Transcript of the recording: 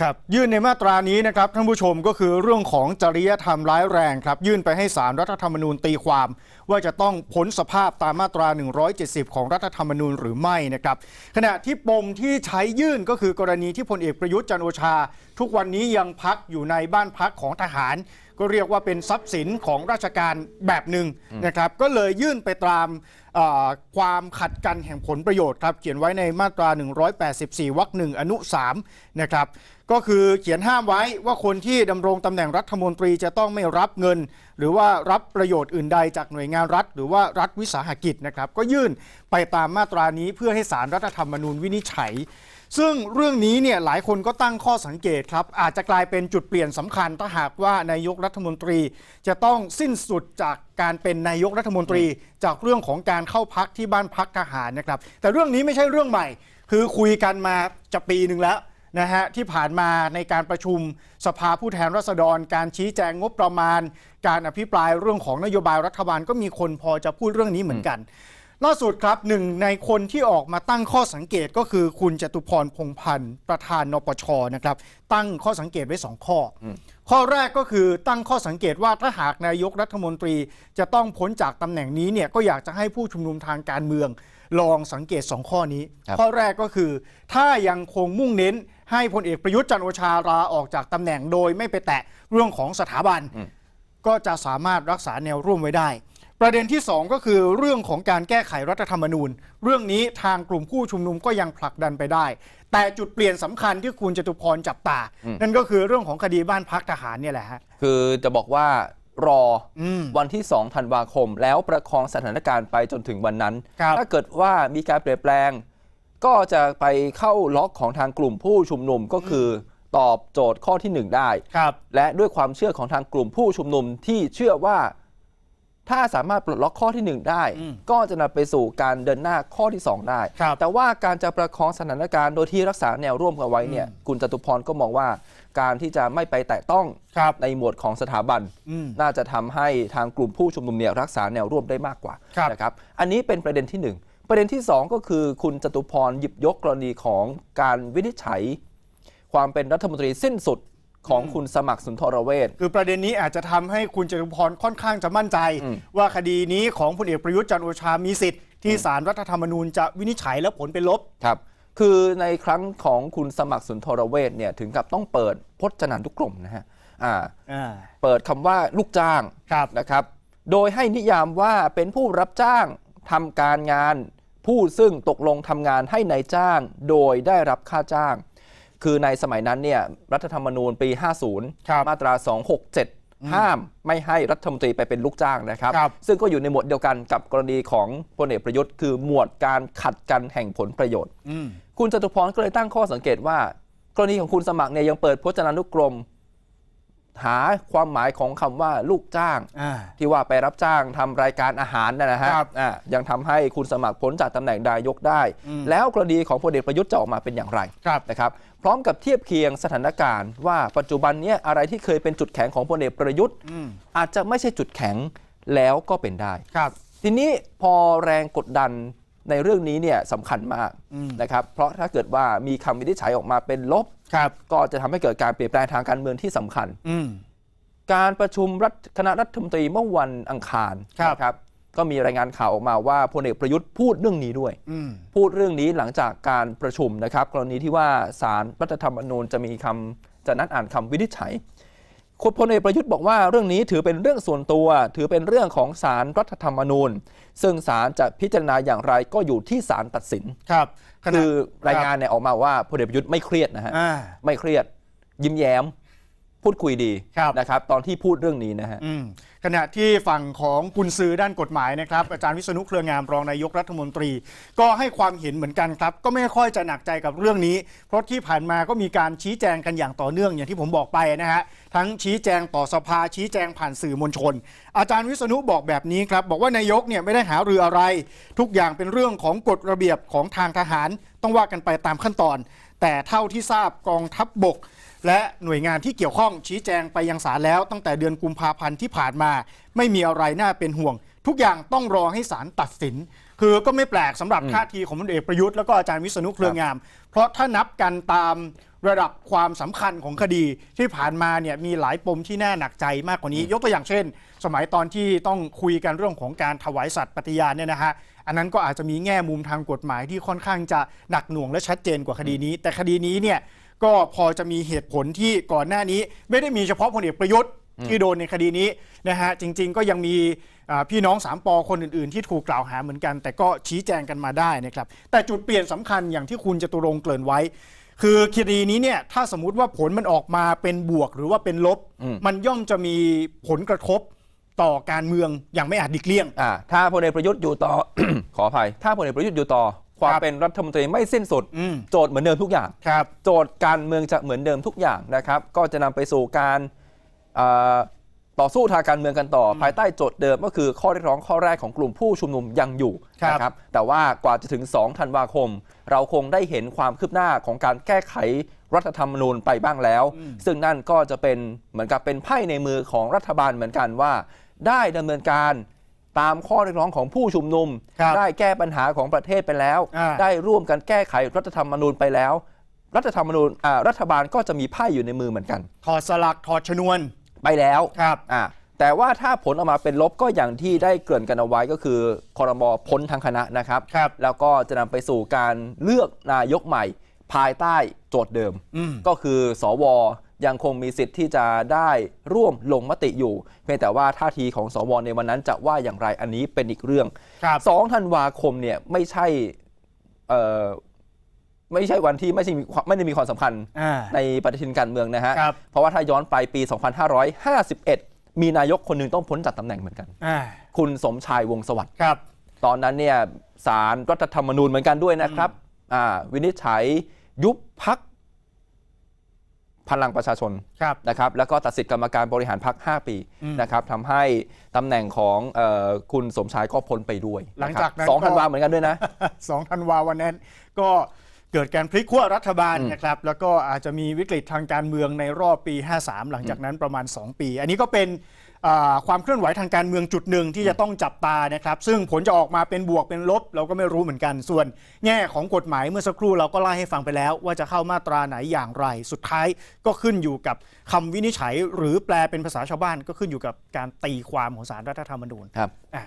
ครับยื่นในมาตรานี้นะครับท่านผู้ชมก็คือเรื่องของจริยธรรมร้ายแรงครับยื่นไปให้สารรัฐธรรมนูญตีความ ว่าจะต้องพ้นสภาพตามมาตรา 170 ของรัฐธรรมนูญหรือไม่นะครับขณะที่ปมที่ใช้ยื่นก็คือกรณีที่พลเอกประยุทธ์จันโอชา ทุกวันนี้ยังพักอยู่ในบ้านพักของทหาร ก็เรียกว่าเป็นทรัพย์สินของราชการแบบหนึ่งนะครับก็เลยยื่นไปตาม ความขัดกันแห่งผลประโยชน์ครับเขียนไว้ในมาตรา 184 วรรคหนึ่งอนุ 3 นะครับ ก็คือเขียนห้ามไว้ว่าคนที่ดำรงตำแหน่งรัฐมนตรีจะต้องไม่รับเงิน หรือว่ารับประโยชน์อื่นใดจากหน่วยงานรัฐ หรือว่ารัฐวิสาหกิจนะครับ ก็ยื่นไปตามมาตรานี้เพื่อให้สารรัฐธรรมนูญวินิจฉัย ซึ่งเรื่องนี้เนี่ยหลายคนก็ตั้งข้อสังเกตครับ อาจจะกลายเป็นจุดเปลี่ยนสำคัญถ้าหากว่านายกรัฐมนตรีจะต้องสิ้นสุดจากการเป็นนายกรัฐมนตรี จากเรื่องของการเข้าพักที่บ้านพักทหารนะครับ แต่เรื่องนี้ไม่ใช่เรื่องใหม่ คือคุยกันมาจะปีหนึ่งแล้วนะฮะที่ผ่านมาในการประชุมสภาผู้แทนราษฎร การชี้แจงงบประมาณ การอภิปรายเรื่องของนโยบายรัฐบาลก็มีคนพอจะพูดเรื่องนี้เหมือนกัน ล่าสุดครับหนึ่งในคนที่ออกมาตั้งข้อสังเกตก็คือคุณจตุพรพงษ์พันธ์ประธานนปชนะครับ ตั้งข้อสังเกตไว้สองข้ออข้อแรกก็คือตั้งข้อสังเกตว่าถ้าหากนายกรัฐมนตรีจะต้องพ้นจากตำแหน่งนี้เนี่ยก็อยากจะให้ผู้ชุมนุมทางการเมือง ลองสังเกต 2 ข้อนี้ครับข้อแรกก็คือ ถ้ายังคงมุ่งเน้นให้พลเอกประยุทธ์จันทร์โอชาลาออกจากตำแหน่งโดยไม่ไปแตะเรื่องของสถาบัน ก็จะสามารถรักษาแนวร่วมไว้ได้ ประเด็นที่ 2 ก็คือเรื่องของการแก้ไขรัฐธรรมนูญ เรื่องนี้ทางกลุ่มผู้ชุมนุมก็ยังผลักดันไปได้ แต่จุดเปลี่ยนสำคัญที่คุณจตุพรจับตา นั่นก็คือเรื่องของคดีบ้านพักทหารเนี่ยแหละฮะคือจะบอกว่ารออมวันที่2ธันวาคม แล้วประคองสถานการณ์ไปจนถึงวันนั้นครับถ้าเกิดว่ามีการเปลี่ยนแปลง ก็จะไปเข้าล็อกของทางกลุ่มผู้ชุมนุมก็คือตอบโจทย์ข้อที่ 1 ได้ครับและด้วยความเชื่อของทางกลุ่มผู้ชุมนุมที่เชื่อว่า ถ้าสามารถปลดล็อกข้อที่ 1 ได้อืมก็จะนำไปสู่การเดินหน้าข้อที่ 2 ได้ครับแต่ว่าการจะประคองสถานการณ์โดยที่รักษาแนวร่วมกันไว้เนี่ยคุณจตุพรก็มองว่า การที่จะไม่ไปแตะต้องครับในหมวดของสถาบันอืมน่าจะทำให้ทางกลุ่มผู้ชุมนุมเนี่ยรักษาแนวร่วมได้มากกว่าครับนะครับอันนี้เป็นประเด็นที่หนึ่งประเด็นที่สองก็คือคุณจตุพรหยิบยกกรณีของการวินิจฉัย ความเป็นรัฐมนตรีสิ้นสุด ของคุณสมัครสุนทรเวช คือประเด็นนี้อาจจะทำให้คุณจตุพรค่อนข้างจะมั่นใจ อืม ว่าคดีนี้ของพลเอกประยุทธ์จันทร์โอชามีสิทธิ์ที่ศาลรัฐธรรมนูญจะวินิจฉัยและผลเป็นลบ ครับ คือในครั้งของคุณสมัครสุนทรเวชเนี่ยถึงกับต้องเปิดพจนานุกรมนะฮะอ่าอ่า เปิดคำว่าลูกจ้างครับ นะครับ โดยให้นิยามว่าเป็นผู้รับจ้างทำการงาน ผู้ซึ่งตกลงทำงานให้ในายจ้าง โดยได้รับค่าจ้าง คือในสมัยนั้นเนี่ยรัฐธรรมนูญปีครับ50 มาตรา 267 ห้ามไม่ให้รัฐมนตรีไปเป็นลูกจ้างนะครับครับ ซึ่งก็อยู่ในหมวดเดียวกันกับกรณีของพลเอกประยุทธ์ คือหมวดการขัดกันแห่งผลประโยชน์อืมคุณจตุพรก็เลยตั้งข้อสังเกตว่า กรณีของคุณสมัครเนี่ยยังเปิดพจนานุกรม หาความหมายของคำว่าลูกจ้างอ่าที่ว่าไปรับจ้างทำรายการอาหารนะนะฮะครับอะยังทำให้คุณสมัครพ้นจากตำแหน่งนายกได้อืมแล้วกรณีของพลเอกประยุทธ์จะออกมาเป็นอย่างไรครับนะครับพร้อมกับเทียบเคียงสถานการณ์ ว่าปัจจุบันเนี้อะไรที่เคยเป็นจุดแข็งของพลเอกประยุทธ์อืมอาจจะไม่ใช่จุดแข็งแล้วก็เป็นได้ครับทีนี้พอแรงกดดัน ในเรื่องนี้เนี่ยสำคัญมากอืมนะครับเพราะถ้าเกิดว่ามีคำวินิจฉัยออกมาเป็นลบครับก็จะทำให้เกิดการเปลี่ยนแปลงทางการเมืองที่สำคัญอืมการประชุมรัฐคณะรัฐมนตรีเมื่อวันอังคารครับนะครับก็มีรายงานข่าวออกมาว่าพลเอกประยุทธ์พูดเรื่องนี้ด้วยอืมพูดเรื่องนี้หลังจากการประชุมนะครับ กรณีที่ว่าสารรัฐธรรมนูญจะมีคำจะนัดอ่านคำวินิจฉัย คุณพลเอกประยุทธ์บอกว่าเรื่องนี้ถือเป็นเรื่องส่วนตัว ถือเป็นเรื่องของสารรัฐธรรมนูญ ซึ่งสารจะพิจารณาอย่างไรก็อยู่ที่สารตัดสินครับขณะคือรายงานเนี่ยออกมาว่าพลเอกประยุทธ์ไม่เครียดนะฮะอ่าไม่เครียด ยิ้มแย้ม พูดคุยดีครับนะครับ ตอนที่พูดเรื่องนี้นะฮะอืม ขณะที่ฝั่งของกุญซือด้านกฎหมายนะครับ อาจารย์วิษณุเครืองามรองนายกรัฐมนตรี ก็ให้ความเห็นเหมือนกันครับ ก็ไม่ค่อยจะหนักใจกับเรื่องนี้ เพราะที่ผ่านมาก็มีการชี้แจงกันอย่างต่อเนื่องอย่างที่ผมบอกไปนะฮะทั้งชี้แจงต่อสภาชี้แจงผ่านสื่อมวลชน อาจารย์วิษณุบอกแบบนี้ครับ บอกว่านายกเนี่ยไม่ได้หาเรืออะไร ทุกอย่างเป็นเรื่องของกฎระเบียบของทางทหาร ต้องว่ากันไปตามขั้นตอน แต่เท่าที่ทราบกองทัพบบก และหน่วยงานที่เกี่ยวข้องชี้แจงไปยังศาลแล้ว ตั้งแต่เดือนกุมภาพันธ์ที่ผ่านมา ไม่มีอะไรน่าเป็นห่วง ทุกอย่างต้องรอให้ศาลตัดสิน คือก็ไม่แปลกสำหรับอืมท่าทีของพลเอกประยุทธ์แล้วก็อาจารย์วิษณุเครืองาม เพราะถ้านับกันตามระดับความสำคัญของคดีที่ผ่านมาเนี่ยมีหลายปมที่น่าหนักใจมากกว่านี้ ยกตัวอย่างเช่น สมัยตอนที่ต้องคุยกันเรื่องของการถวายสัตย์ปฏิญาณเนี่ยนะฮะอันนั้นก็อาจจะมีแง่มุมทางกฎหมายที่ค่อนข้างจะหนักหน่วงและชัดเจนกว่าคดีนี้ แต่คดีนี้เนี่ย ก็พอจะมีเหตุผลที่ก่อนหน้านี้ ไม่ได้มีเฉพาะพลเอกประยุทธ์ที่โดนในคดีนี้นะฮะจริง ๆ ก็ยังมีอ่าพี่น้องสามปอคนอื่น ๆ ที่ถูกกล่าวหาเหมือนกัน แต่ก็ชี้แจงกันมาได้นะครับ แต่จุดเปลี่ยนสำคัญอย่างที่คุณจตุรงค์เกริ่นไว้ คือคดีนี้เนี่ยถ้าสมมุติว่าผลมันออกมาเป็นบวกหรือว่าเป็นลบอืมมันย่อมจะมีผลกระทบต่อการเมืองอย่างไม่อาจดิกเลี่ยงอ่าถ้าพลเอกประยุทธ์อยู่ต่อ ขออภัย ถ้าพลเอกประยุทธ์อยู่ต่อ ความครับเป็นรัฐมนตรีไม่สิ้นสุดอืมโจทย์เหมือนเดิมทุกอย่างครับโจทย์การเมืองจะเหมือนเดิมทุกอย่างนะครับ ก็จะนำไปสู่การเอ่อต่อสู้ทางการเมืองกันต่ออภายใต้โจทย์เดิมก็คือข้อเรียกร้องข้อแรกของกลุ่มผู้ชุมนุมยังอยู่ครับนะครับแต่ว่ากว่าจะถึง 2 ธันวาคม เราคงได้เห็นความคืบหน้าของการแก้ไขรัฐธรรมนูญไปบ้างแล้ว ซึ่งนั่นก็จะเป็นเหมือนกับเป็นไพ่ในมือของรัฐบาลเหมือนกันว่า ได้ดำเนินการ ตามข้อเรียกร้องของผู้ชุมนุม ครับได้แก้ปัญหาของประเทศไปแล้ว อ่า ได้ร่วมกันแก้ไขรัฐธรรมนูญไปแล้ว รัฐธรรมนูญอ่ารัฐบาลก็จะมีไพ่อยู่ในมือเหมือนกัน ถอดสลักถอดชนวน ไปแล้วครับ อ่าแต่ว่าถ้าผลออกมาเป็นลบก็อย่างที่ได้เกริ่นกันเอาไว้ก็คือคอรมอพ้นทั้งคณะนะครับ ครับ แล้วก็จะนำไปสู่การเลือกนายกใหม่ ภายใต้โจทย์เดิม อืม ก็คือสว ยังคงมีสิทธิ์ที่จะได้ร่วมลงมติอยู่ เพียงแต่ว่าท่าทีของสวในวันนั้นจะว่าอย่างไรอันนี้เป็นอีกเรื่องครับสองธันวาคมเนี่ยไม่ใช่เอ่อไม่ใช่วันที่ไม่ใช่มีความไม่ได้มีความสำคัญอ่าในปฏิทินการเมืองนะฮะครับเพราะว่าถ้าย้อนไปปี 2551 มีนายกคนหนึ่งต้องพ้นจากตำแหน่งเหมือนกันอ่าคุณสมชายวงศ์สวัสดิ์ครับตอนนั้นเนี่ยสารรัฐธรรมนูญเหมือนกันด้วยนะครับอ่าวินิจฉัยยุบพัก พลังประชาชนครับ นะครับแล้วก็ตัดสิทธิกรรมการบริหารพัก 5 ปีอืมนะครับทำให้ตำแหน่งของเออคุณสมชายก็พ้นไปด้วยหลังจากนั้นสองก็ธันวาเหมือนกันด้วยนะ สองธันวาวันนั้นก็เกิดการพลิกขั้วรัฐบาลอืมนะครับ แล้วก็อาจจะมีวิกฤตทางการเมืองในรอบปี 53 หลังจากนั้นประมาณ 2 ปี อันนี้ก็เป็นอ่า ความเคลื่อนไหวทางการเมืองจุดหนึ่งที่จะต้องจับตานะครับ ซึ่งผลจะออกมาเป็นบวกเป็นลบ เราก็ไม่รู้เหมือนกัน ส่วนแง่ของกฎหมายเมื่อสักครู่เราก็ไล่ให้ฟังไปแล้ว ว่าจะเข้ามาตราไหนอย่างไร สุดท้ายก็ขึ้นอยู่กับคำวินิจฉัย หรือแปลเป็นภาษาชาวบ้านก็ขึ้นอยู่กับการตีความของสารรัฐธรรมนูญครับอะ